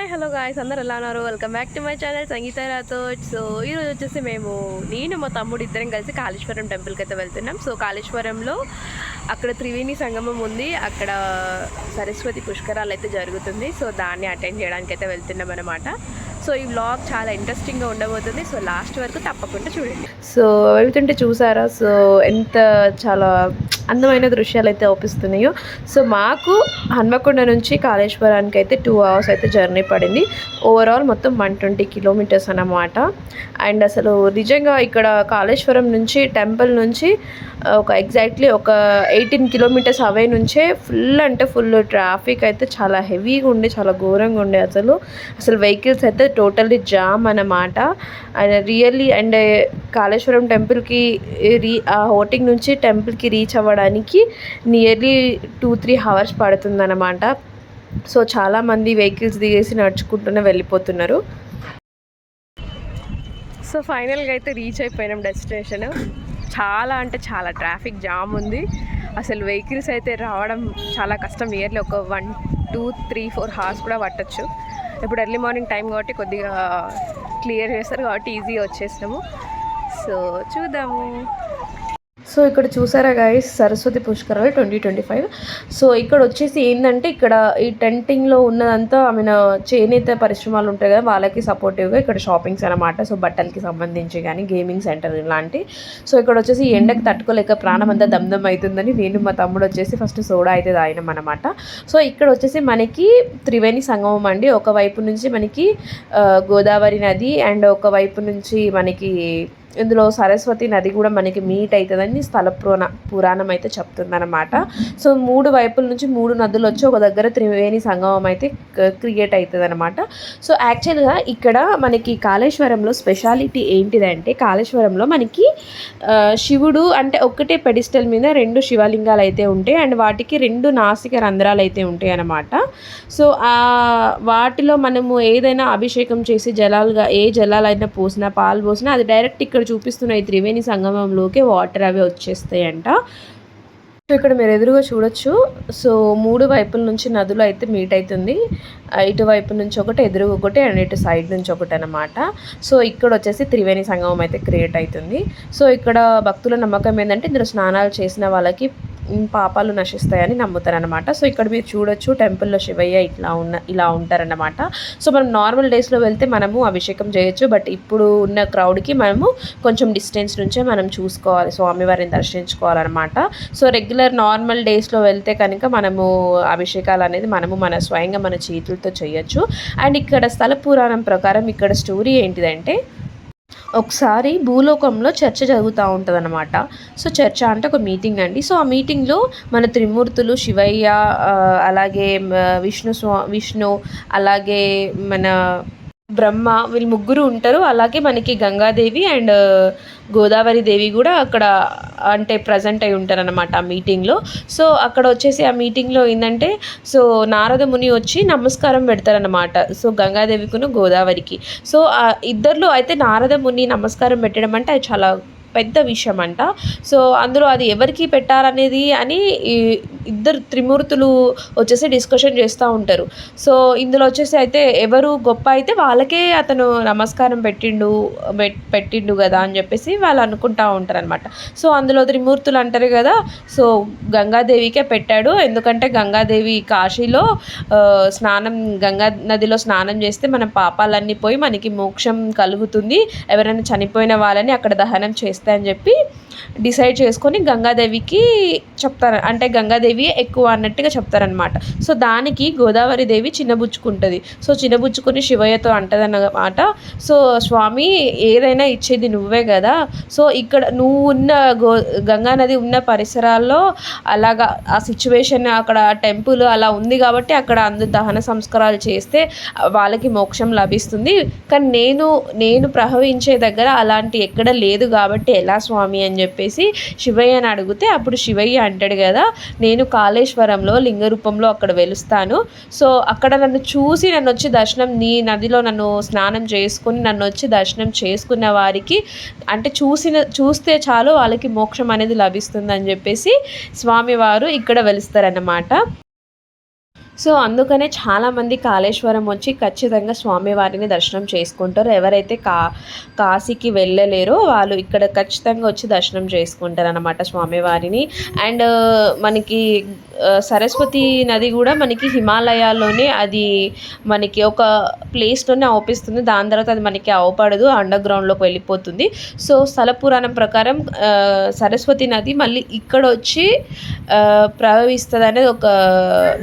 Hi hello guys అందరు ఎలా ఉన్నారు? Welcome back to my channel Sangeetha Rathod. So ఈరోజు వచ్చేసి మేము నేను మా తమ్ముడు ఇద్దరం కలిసి కాళేశ్వరం టెంపుల్కి అయితే వెళ్తున్నాం. సో కాళేశ్వరంలో అక్కడ త్రివేణి సంగమం ఉంది. అక్కడ సరస్వతి పుష్కరాలు అయితే జరుగుతుంది. సో దాన్ని అటెండ్ చేయడానికి అయితే వెళ్తున్నాం అనమాట సో ఈ వ్లాగ్ చాలా ఇంట్రెస్టింగ్గా ఉండబోతుంది. సో లాస్ట్ వరకు తప్పకుండా చూడండి. సో వెళ్తుంటే చూసారా? సో ఎంత చాలా అందమైన దృశ్యాలు అయితే అవుపిస్తున్నాయో. సో మాకు హన్మకొండ నుంచి కాళేశ్వరానికి అయితే టూ అవర్స్ అయితే జర్నీ పడింది. ఓవరాల్ మొత్తం వన్ ట్వంటీ కిలోమీటర్స్ అన్నమాట. అండ్ అసలు నిజంగా ఇక్కడ కాళేశ్వరం నుంచి టెంపుల్ నుంచి ఒక ఎగ్జాక్ట్లీ ఒక ఎయిటీన్ కిలోమీటర్స్ అవే నుంచే ఫుల్ అంటే ఫుల్ ట్రాఫిక్ అయితే చాలా హెవీగా ఉండే చాలా ఘోరంగా ఉండే అసలు. అసలు వెహికల్స్ అయితే టోటల్లీ జామ్ అన్నమాట. అండ్ రియల్లీ అండ్ కాళేశ్వరం టెంపుల్కి రీ ఆ హోటింగ్ నుంచి టెంపుల్కి రీచ్ అవ్వడం రావడానికి నియర్లీ టూ త్రీ అవర్స్ పడుతుందన్నమాట. సో చాలామంది వెహికల్స్ దిగేసి నడుచుకుంటూనే వెళ్ళిపోతున్నారు. సో ఫైనల్గా అయితే రీచ్ అయిపోయినాం డెస్టినేషన్. చాలా అంటే చాలా ట్రాఫిక్ జామ్ ఉంది. అసలు వెహికల్స్ అయితే రావడం చాలా కష్టం. ఇయర్లీ ఒక one two three four hours కూడా పట్టచ్చు. ఇప్పుడు ఎర్లీ మార్నింగ్ టైం కాబట్టి కొద్దిగా క్లియర్ చేస్తారు కాబట్టి ఈజీగా వచ్చేసినాము. సో చూద్దాము. సో ఇక్కడ చూసారా గాయస్ సరస్వతి పుష్కరాలు ట్వంటీ ట్వంటీ ఫైవ్ సో ఇక్కడ వచ్చేసి ఏంటంటే ఇక్కడ ఈ టెంటింగ్లో ఉన్నదంతా ఐ మీన్ చేనేత పరిశ్రమలు ఉంటాయి కదా వాళ్ళకి సపోర్టివ్గా ఇక్కడ షాపింగ్స్ అనమాట సో బట్టలకి సంబంధించి కానీ గేమింగ్ సెంటర్ ఇలాంటి సో ఇక్కడ వచ్చేసి ఎండకు తట్టుకోలేక ప్రాణం అంతా దమ్దం అవుతుందని నేను మా తమ్ముడు వచ్చేసి ఫస్ట్ సోడా అయితే తాగినాం అనమాట సో ఇక్కడ వచ్చేసి మనకి త్రివేణి సంగమం అండి. ఒకవైపు నుంచి మనకి గోదావరి నది అండ్ ఒకవైపు నుంచి మనకి ఇందులో సరస్వతి నది కూడా మనకి మీట్ అవుతుందని స్థల పురాణ పురాణం అయితే చెప్తుందన్నమాట. సో మూడు వైపుల నుంచి మూడు నదులు వచ్చి ఒక దగ్గర త్రివేణి సంగమం అయితే క్రియేట్ అవుతుంది అనమాట సో యాక్చువల్గా ఇక్కడ మనకి కాళేశ్వరంలో స్పెషాలిటీ ఏంటిదంటే కాళేశ్వరంలో మనకి శివుడు అంటే ఒక్కటే పెడిస్టల్ మీద రెండు శివలింగాలు అయితే ఉంటాయి. అండ్ వాటికి రెండు నాసిక రంధ్రాలు అయితే ఉంటాయి అన్నమాట సో వాటిలో మనము ఏదైనా అభిషేకం చేసి జలాలుగా ఏ జలాలైనా పోసినా పాలు పోసినా అది డైరెక్ట్ ఇక్కడ చూపిస్తున్న ఈ త్రివేణి సంగమంలోకి వాటర్ అవి వచ్చేస్తాయంట. సో ఇక్కడ మీరు ఎదురుగా చూడొచ్చు. సో మూడు వైపుల నుంచి నదులు అయితే మీట్ అవుతుంది. ఇటువైపు నుంచి ఒకటి ఎదురుగా ఒకటి అండ్ ఇటు సైడ్ నుంచి ఒకటి అనమాట సో ఇక్కడ వచ్చేసి త్రివేణి సంగమం అయితే క్రియేట్ అవుతుంది. సో ఇక్కడ భక్తుల నమ్మకం ఏంటంటే ఇందులో స్నానాలు చేసిన వాళ్ళకి పాపాలు నశిస్తాయని నమ్ముతారనమాట సో ఇక్కడ మీరు చూడొచ్చు టెంపుల్లో శివయ్య ఇట్లా ఉన్న ఇలా ఉంటారన్నమాట. సో మనం నార్మల్ డేస్లో వెళ్తే మనము అభిషేకం చేయొచ్చు. బట్ ఇప్పుడు ఉన్న క్రౌడ్కి మనము కొంచెం డిస్టెన్స్ నుంచే మనం చూసుకోవాలి స్వామివారిని దర్శించుకోవాలన్నమాట. సో రెగ్యులర్ నార్మల్ డేస్లో వెళ్తే కనుక మనము అభిషేకాలు అనేది మనము మన స్వయంగా మన చేతులతో చేయొచ్చు. అండ్ ఇక్కడ స్థల పురాణం ప్రకారం ఇక్కడ స్టోరీ ఏంటిదంటే ఒకసారి భూలోకంలో చర్చ జరుగుతూ ఉంటుంది అనమాట సో చర్చ అంటే ఒక మీటింగ్ అండి. సో ఆ మీటింగ్లో మన త్రిమూర్తులు శివయ్య అలాగే విష్ణు స్వా విష్ణు అలాగే మన బ్రహ్మ వీళ్ళు ముగ్గురు ఉంటారు. అలాగే మనకి గంగాదేవి అండ్ గోదావరి దేవి కూడా అక్కడ అంటే ప్రజెంట్ అయి ఉంటారు అనమాట ఆ మీటింగ్లో సో అక్కడ వచ్చేసి ఆ మీటింగ్లో ఏంటంటే సో నారద ముని వచ్చి నమస్కారం పెడతారనమాట సో గంగాదేవికును గోదావరికి. సో ఇద్దరిలో అయితే నారద ముని నమస్కారం పెట్టడం అంటే అది చాలా పెద్ద విషయం అంట సో అందులో అది ఎవరికి పెట్టాలనేది అని ఇద్దరు త్రిమూర్తులు వచ్చేసి డిస్కషన్ చేస్తూ ఉంటారు. సో ఇందులో వచ్చేసి అయితే ఎవరు గొప్ప అయితే వాళ్ళకే అతను నమస్కారం పెట్టిండు పెట్టిండు కదా అని చెప్పేసి వాళ్ళు అనుకుంటా ఉంటారు అనమాట సో అందులో త్రిమూర్తులు అంటారు కదా సో గంగాదేవికే పెట్టాడు. ఎందుకంటే గంగాదేవి కాశీలో స్నానం గంగా నదిలో స్నానం చేస్తే మన పాపాలన్నీ పోయి మనకి మోక్షం కలుగుతుంది. ఎవరైనా చనిపోయిన వాళ్ళని అక్కడ దహనం చేస్తారు చేస్తే అని చెప్పి డిసైడ్ చేసుకొని గంగాదేవికి చెప్తారు. అంటే గంగాదేవి ఎక్కువ అన్నట్టుగా చెప్తారనమాట సో దానికి గోదావరి దేవి చిన్నబుచ్చుకుంటుంది. సో చిన్నబుచ్చుకుని శివయ్యతో అంటదన్నమాట. సో స్వామి ఏదైనా ఇచ్చేది నువ్వే కదా. సో ఇక్కడ నువ్వు ఉన్న గో గంగా నది ఉన్న పరిసరాల్లో అలాగా ఆ సిచ్యువేషన్ అక్కడ టెంపుల్ అలా ఉంది కాబట్టి అక్కడ అందు దహన సంస్కారాలు చేస్తే వాళ్ళకి మోక్షం లభిస్తుంది. కానీ నేను నేను ప్రవహించే దగ్గర అలాంటి ఎక్కడ లేదు కాబట్టి ఎలా స్వామి అని చెప్పి చెప్పేసి శివయ్యని అడిగితే అప్పుడు శివయ్య అంటాడు కదా నేను కాళేశ్వరంలో లింగ రూపంలో అక్కడ వెలుస్తాను. సో అక్కడ నన్ను చూసి నన్ను వచ్చి దర్శనం నీ నదిలో నన్ను స్నానం చేసుకుని నన్ను వచ్చి దర్శనం చేసుకున్న వారికి అంటే చూసిన చూస్తే చాలు వాళ్ళకి మోక్షం అనేది లభిస్తుంది అని చెప్పేసి స్వామివారు ఇక్కడ వెలుస్తారన్నమాట. సో అందుకనే చాలామంది కాళేశ్వరం వచ్చి ఖచ్చితంగా స్వామివారిని దర్శనం చేసుకుంటారు. ఎవరైతే కా కాశీకి వెళ్ళలేరో వాళ్ళు ఇక్కడ ఖచ్చితంగా వచ్చి దర్శనం చేసుకుంటారు అనమాట స్వామివారిని అండ్ మనకి సరస్వతి నది కూడా మనకి హిమాలయాల్లోనే అది మనకి ఒక ప్లేస్లోనే అవుపిస్తుంది దాని తర్వాత అది మనకి అవపడదు అండర్ గ్రౌండ్లోకి వెళ్ళిపోతుంది. సో స్థల పురాణం ప్రకారం సరస్వతి నది మళ్ళీ ఇక్కడ వచ్చి ప్రవహిస్తుంది అనేది ఒక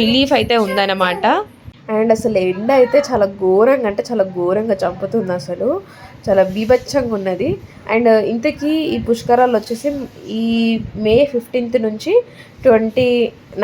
బిలీఫ్ అయితే ఉందన్నమాట. అండ్ అసలు ఎండ అయితే చాలా ఘోరంగా అంటే చాలా ఘోరంగా చంపుతుంది అసలు. చాలా బీభత్సంగా ఉన్నది. అండ్ ఇంతకీ ఈ పుష్కరాలు వచ్చేసి ఈ మే ఫిఫ్టీన్త్ నుంచి ట్వంటీ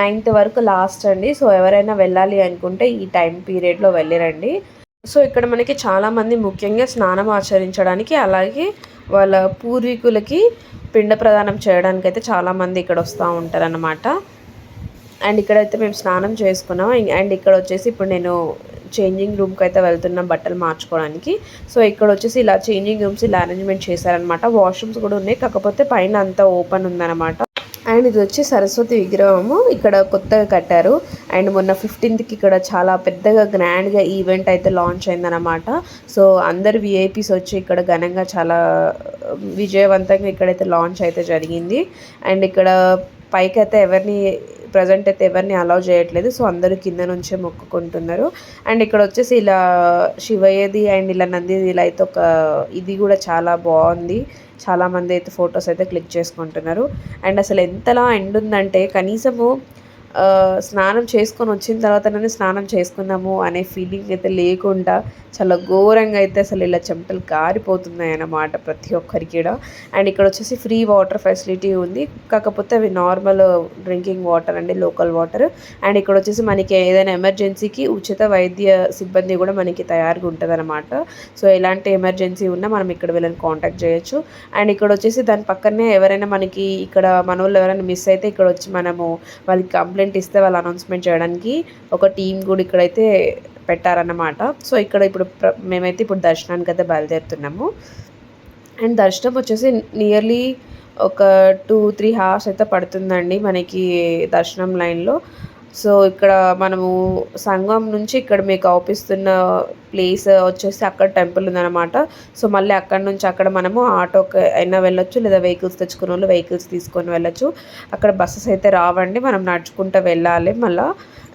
నైన్త్ వరకు లాస్ట్ అండి. సో ఎవరైనా వెళ్ళాలి అనుకుంటే ఈ టైం పీరియడ్లో వెళ్ళిరండి. సో ఇక్కడ మనకి చాలామంది ముఖ్యంగా స్నానం ఆచరించడానికి అలాగే వాళ్ళ పూర్వీకులకి పిండ ప్రదానం చేయడానికి అయితే చాలామంది ఇక్కడ వస్తూ ఉంటారన్నమాట. అండ్ ఇక్కడైతే మేము స్నానం చేసుకున్నాం. అండ్ ఇక్కడ వచ్చేసి ఇప్పుడు నేను చేంజింగ్ రూమ్కి అయితే వెళ్తున్నాం బట్టలు మార్చుకోవడానికి. సో ఇక్కడ వచ్చేసి ఇలా చేంజింగ్ రూమ్స్ ఇలా అరేంజ్మెంట్ చేశారనమాట వాష్రూమ్స్ కూడా ఉన్నాయి. కాకపోతే పైన అంతా ఓపెన్ ఉందన్నమాట. అండ్ ఇది వచ్చి సరస్వతి విగ్రహము. ఇక్కడ కొత్తగా కట్టారు. అండ్ మొన్న ఫిఫ్టీన్త్కి ఇక్కడ చాలా పెద్దగా గ్రాండ్గా ఈవెంట్ అయితే లాంచ్ అయిందనమాట సో అందరు విఐపీస్ వచ్చి ఇక్కడ ఘనంగా చాలా విజయవంతంగా ఇక్కడైతే లాంచ్ అయితే జరిగింది. అండ్ ఇక్కడ పైకి అయితే ఎవరిని ప్రజెంట్ అయితే ఎవరిని అలౌ చేయట్లేదు. సో అందరూ కింద నుంచే మొక్కుకుంటున్నారు. అండ్ ఇక్కడ వచ్చేసి ఇలా శివయ్యది అండ్ ఇలా నందిది ఇలా అయితే ఒక ఇది కూడా చాలా బాగుంది. చాలామంది అయితే ఫొటోస్ అయితే క్లిక్ చేసుకుంటున్నారు. అండ్ అసలు ఎంతలా ఎండ్ ఉందంటే కనీసము స్నానం చేసుకొని వచ్చిన తర్వాతనే స్నానం చేసుకుందాము అనే ఫీలింగ్ అయితే లేకుండా చాలా ఘోరంగా అయితే అసలు ఇలా చెమటలు కారిపోతున్నాయి అన్నమాట ప్రతి ఒక్కరికి కూడా. అండ్ ఇక్కడ వచ్చేసి ఫ్రీ వాటర్ ఫెసిలిటీ ఉంది. కాకపోతే అవి నార్మల్ డ్రింకింగ్ వాటర్ అండి లోకల్ వాటర్ అండ్ ఇక్కడ వచ్చేసి మనకి ఏదైనా ఎమర్జెన్సీకి ఉచిత వైద్య సిబ్బంది కూడా మనకి తయారుగా ఉంటుంది అనమాట సో ఎలాంటి ఎమర్జెన్సీ ఉన్నా మనం ఇక్కడ వీళ్ళని కాంటాక్ట్ చేయొచ్చు. అండ్ ఇక్కడ వచ్చేసి దాని పక్కనే ఎవరైనా మనకి ఇక్కడ మన వాళ్ళు ఎవరైనా మిస్ అయితే ఇక్కడ వచ్చి మనము వాళ్ళకి కంప్లైంట్ ఇస్తే వాళ్ళు అనౌన్స్మెంట్ చేయడానికి ఒక టీం కూడా ఇక్కడైతే పెట్టారన్నమాట. సో ఇక్కడ ఇప్పుడు మేమైతే ఇప్పుడు దర్శనానికి అయితే బయలుదేరుతున్నాము. అండ్ దర్శనం వచ్చేసి నియర్లీ ఒక టూ త్రీ హావర్స్ అయితే పడుతుందండి మనకి దర్శనం లైన్లో. సో ఇక్కడ మనము సంగం నుంచి ఇక్కడ మీకు అవుపిస్తున్న ప్లేస్ వచ్చేసి అక్కడ టెంపుల్ ఉందన్నమాట. సో మళ్ళీ అక్కడ నుంచి అక్కడ మనము ఆటోకి అయినా వెళ్ళొచ్చు లేదా వెహికల్స్ తెచ్చుకున్న వాళ్ళు వెహికల్స్ తీసుకొని వెళ్ళొచ్చు. అక్కడ బస్సెస్ అయితే రావండి మనం నడుచుకుంటూ వెళ్ళాలి. మళ్ళీ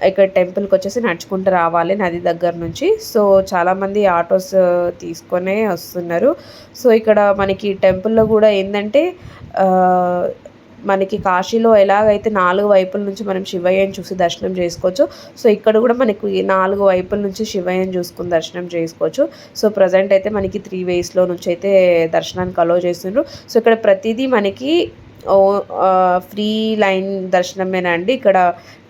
ఇక్కడ టెంపుల్కి వచ్చేసి నడుచుకుంటూ రావాలి నది దగ్గర నుంచి. సో చాలామంది ఆటోస్ తీసుకొనే వస్తున్నారు. సో ఇక్కడ మనకి టెంపుల్లో కూడా ఏంటంటే మనకి కాశీలో ఎలాగైతే నాలుగు వైపుల నుంచి మనం శివయ్యని చూసి దర్శనం చేసుకోవచ్చు. సో ఇక్కడ కూడా మనకి నాలుగు వైపుల నుంచి శివయ్యని చూసుకుని దర్శనం చేసుకోవచ్చు. సో ప్రజెంట్ అయితే మనకి త్రీ వేస్లో నుంచి అయితే దర్శనానికి అలో చేస్తున్నారు సో ఇక్కడ ప్రతిదీ మనకి ఓ ఫ్రీ లైన్ దర్శనమేనండి ఇక్కడ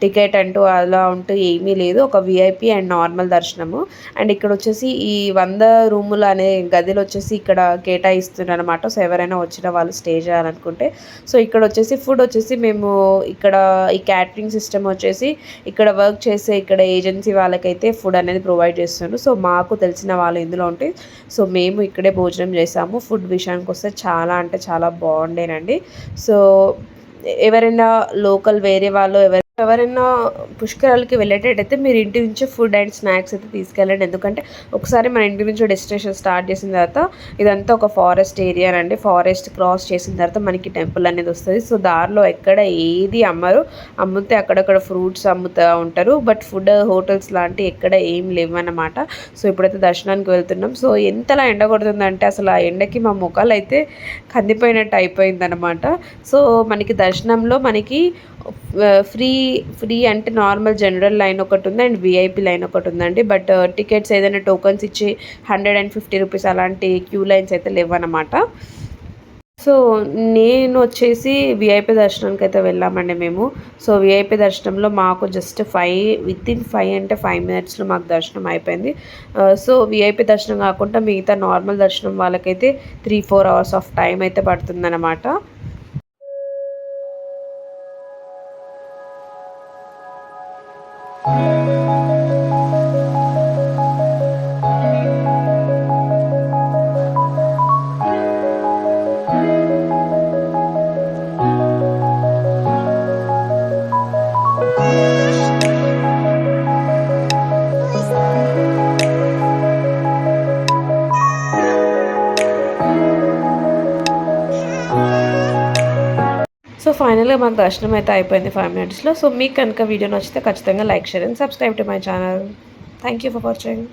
టికెట్ అంటూ అలా అంటూ ఏమీ లేదు. ఒక విఐపి అండ్ నార్మల్ దర్శనము. అండ్ ఇక్కడ వచ్చేసి ఈ వంద రూములు అనే గదిలో వచ్చేసి ఇక్కడ కేటాయిస్తున్నారు అనమాట సో ఎవరైనా వచ్చిన వాళ్ళు స్టే చేయాలనుకుంటే. సో ఇక్కడ వచ్చేసి ఫుడ్ వచ్చేసి మేము ఇక్కడ ఈ క్యాటరింగ్ సిస్టమ్ వచ్చేసి ఇక్కడ వర్క్ చేసే ఇక్కడ ఏజెన్సీ వాళ్ళకైతే ఫుడ్ అనేది ప్రొవైడ్ చేస్తున్నారు. సో మాకు తెలిసిన వాళ్ళు ఇందులో ఉంటే. సో మేము ఇక్కడే భోజనం చేసాము. ఫుడ్ విషయానికి వస్తే చాలా అంటే చాలా బాగుండేనండి. సో ఎవరైనా లోకల్ వేరే వాళ్ళు ఎవరు ఎవరైనా పుష్కరాలకి వెళ్ళేటట్టయితే మీరు ఇంటి నుంచి ఫుడ్ అండ్ స్నాక్స్ అయితే తీసుకెళ్ళండి. ఎందుకంటే ఒకసారి మన ఇంటి నుంచి డెస్టినేషన్ స్టార్ట్ చేసిన తర్వాత ఇదంతా ఒక ఫారెస్ట్ ఏరియా అండి ఫారెస్ట్ క్రాస్ చేసిన తర్వాత మనకి టెంపుల్ అనేది వస్తుంది. సో దారిలో ఎక్కడ ఏది అమ్మరు అమ్మితే అక్కడక్కడ ఫ్రూట్స్ అమ్ముతూ ఉంటారు. బట్ ఫుడ్ హోటల్స్ లాంటి ఎక్కడ ఏం లేవన్నమాట. సో ఇప్పుడైతే దర్శనానికి వెళ్తున్నాం. సో ఎంతలా ఎండ కొడుతుందంటే అసలు ఆ ఎండకి మా ముఖాలు అయితే కందిపోయినట్టు అయిపోయిందనమాట సో మనకి దర్శనంలో మనకి ఫ్రీ ఫ్రీ అంటే నార్మల్ జనరల్ లైన్ ఒకటి ఉంది అండ్ విఐపి లైన్ ఒకటి ఉందండి. బట్ టికెట్స్ ఏదైనా టోకన్స్ ఇచ్చి హండ్రెడ్ అండ్ ఫిఫ్టీ రూపీస్ అలాంటి క్యూ లైన్స్ అయితే లేవన్నమాట. సో నేను వచ్చేసి విఐపి దర్శనానికి అయితే వెళ్ళామండి మేము. సో విఐపి దర్శనంలో మాకు just five within five అంటే ఫైవ్ మినిట్స్లో మాకు దర్శనం అయిపోయింది. సో విఐపి దర్శనం కాకుండా మిగతా నార్మల్ దర్శనం వాళ్ళకైతే three four hours of time అయితే పడుతుందన్నమాట. ఫైనల్గా మాకు దర్శనం అయితే అయిపోయింది ఫైవ్ మినిట్స్లో సో మీకు కనుక వీడియో నచ్చితే ఖచ్చితంగా like share and subscribe to my channel. Thank you for watching